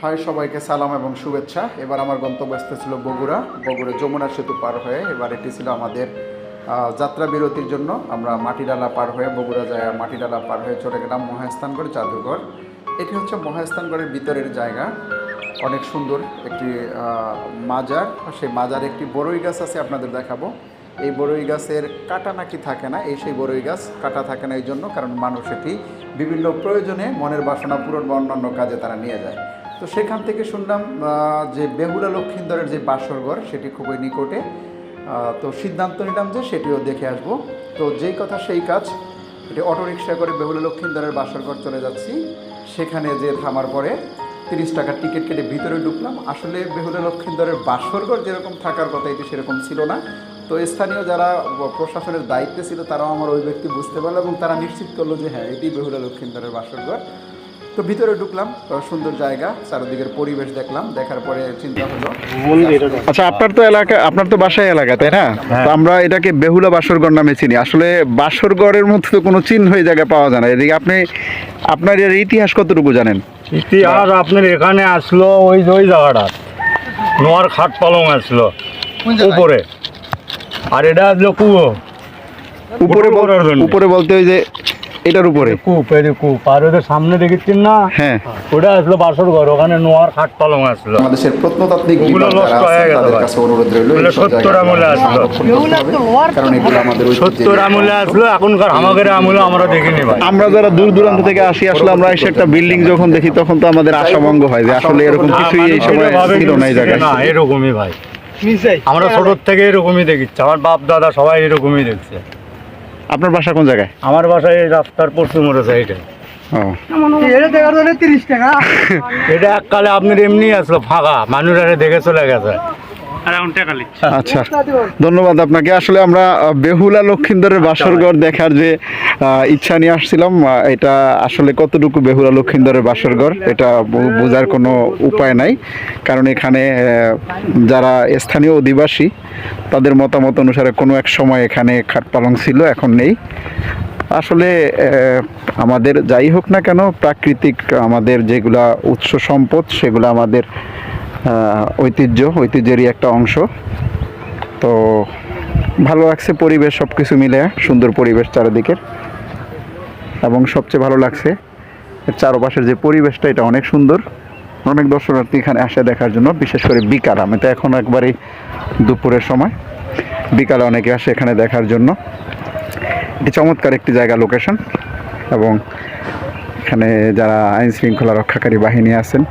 High, সবাইকে সালাম এবং শুভেচ্ছা। এবার আমার গন্তব্যস্থ ছিল বগুড়া। বগুড়া যমুনা সেতু পার হয়ে এবার এটি ছিল আমাদের যাত্রা বিরতির জন্য। আমরা মাটিডালা পার হয়ে বগুড়া যায় মাটিডালা পার হয়ে চলে গেলাম মহাস্থানগড়, জাদুঘর। এটি হচ্ছে মহাস্থানগড়ের ভিতরের জায়গা। অনেক সুন্দর একটি মাজার। সেই মাজার একটি বড়ই গাছ আছে, আপনাদের দেখাবো। এই বড়ই গাছের কাটা নাকি থাকে না? এই সেই বড়ই গাছ কাটা থাকে না, এই জন্য। কারণ মানুষ এটি বিভিন্ন প্রয়োজনে মনের বাসনা পূরণ বা অন্যান্য কাজে তারা নিয়ে যায়। তো সেখান থেকে শুনলাম যে বেহুলা লক্ষিন্দরের যে বাসরঘর সেটি খুবই নিকটে। তো সিদ্ধান্ত নিলাম যে সেটিও দেখে আসব। তো যেই কথা সেই কাজ, এটি অটোরিকশা করে বেহুলা লক্ষিন্দরের বাসরঘর চলে যাচ্ছি। সেখানে যে থামার পরে তিরিশ টাকার টিকিট কেটে ভিতরে ঢুকলাম। আসলে বেহুলা লক্ষিন্দরের বাসরঘর যেরকম থাকার কথা, এটি সেরকম ছিল না। তো স্থানীয় যারা প্রশাসনের দায়িত্বে ছিল, তারাও আমার ওই ব্যক্তি বুঝতে পারল এবং তারা নিশ্চিত করল যে হ্যাঁ এটি বেহুলা লক্ষিন্দরের বাসরঘর তো ভিতরে ঢুকলাম সুন্দর জায়গা চারিদিকের পরিবেশ দেখলাম দেখার পরে চিন্তা হলো আচ্ছা আপনার তো এলাকা আপনার তো বাসায় এলাকা তাই না? তো আমরা এটাকে বেহুলা বাসরগড় নামে চিনি। আসলে বাসরগড়ের মধ্যে তো কোনো চিহ্ন এই জায়গায় পাওয়া যায় না। এদিকে আপনি আপনার এর ইতিহাস কতটুকু জানেন? ইতিহাস আপনার এখানে আসলো ওই ওই জায়গাটা। নোয়ার খাট পালং আসলো উপরে। আর এটা আসলো কুয়ো। উপরে উপরে বলতে ওই যে এটার উপরে। কূপ এই যে কূপ। আর ওদের সামনে দেখেছেন না? হ্যাঁ। ওটা আসলো বাসর ঘর ওখানে নোয়ার খাট পালং আসলো। বাংলাদেশের প্রত্নতাত্ত্বিক ওগুলো নষ্ট হয়ে গেছে তাদের কাছে অনুরোধ রইল ওগুলো সত্তর আমলে আসলো। কারণ এগুলো আমাদের সত্তর আমলে আসলো এখনকার আমাদের আমলে আমরা দেখিনি ভাই। আমরা যারা দূর দূরান্ত থেকে আসি আসলে আমরা এসে একটা বিল্ডিং যখন দেখি তখন তো আমাদের আশাভঙ্গ হয় যে আসলে এরকম কিছুই এই সময় ছিল না এই জায়গায়। না এরকমই ভাই। আমরা ছোট থেকে এরকমই দেখিচ্ছি আমার বাপ দাদা সবাই এরকমই দেখছে। আপনার বাসা কোন জায়গায়? আমার বাসায় এই রাস্তার পশ্চিম মোড়ে সাইডে ও। এটা এককালে আপনার এমনি আসলো ফাঁকা। মানুষ আরে দেখে চলে গেছে। আচ্ছা ধন্যবাদ আপনাকে। আসলে আমরা বেহুলা লক্ষিন্দরের বাসরঘর দেখার যে ইচ্ছা নিয়ে আসছিলাম এটা আসলে কতটুকু বেহুলা লক্ষিন্দরের বাসরঘর, এটা বোঝার কোনো উপায় নাই। কারণ এখানে যারা স্থানীয় অধিবাসী, তাদের মতামত অনুসারে কোনো এক সময় এখানে খাট পালং ছিল, এখন নেই। আসলে আমাদের যাই হোক না কেন, প্রাকৃতিক আমাদের যেগুলা উৎস সম্পদ, সেগুলো আমাদের ঐতিহ্য, ঐতিহ্যেরই একটা অংশ। তো ভালো লাগছে পরিবেশ সব কিছু মিলে, সুন্দর পরিবেশ চারিদিকের। এবং সবচেয়ে ভালো লাগছে চারপাশের যে পরিবেশটা, এটা অনেক সুন্দর। অনেক দর্শনার্থী এখানে আসে দেখার জন্য, বিশেষ করে বিকাল। আমি তো এখন একবারই দুপুরের সময়। বিকালে অনেকে আসে এখানে দেখার জন্য। এটি চমৎকার একটি জায়গা লোকেশন এবং এখানে যারা আইন শৃঙ্খলা রক্ষাকারী বাহিনী আছেন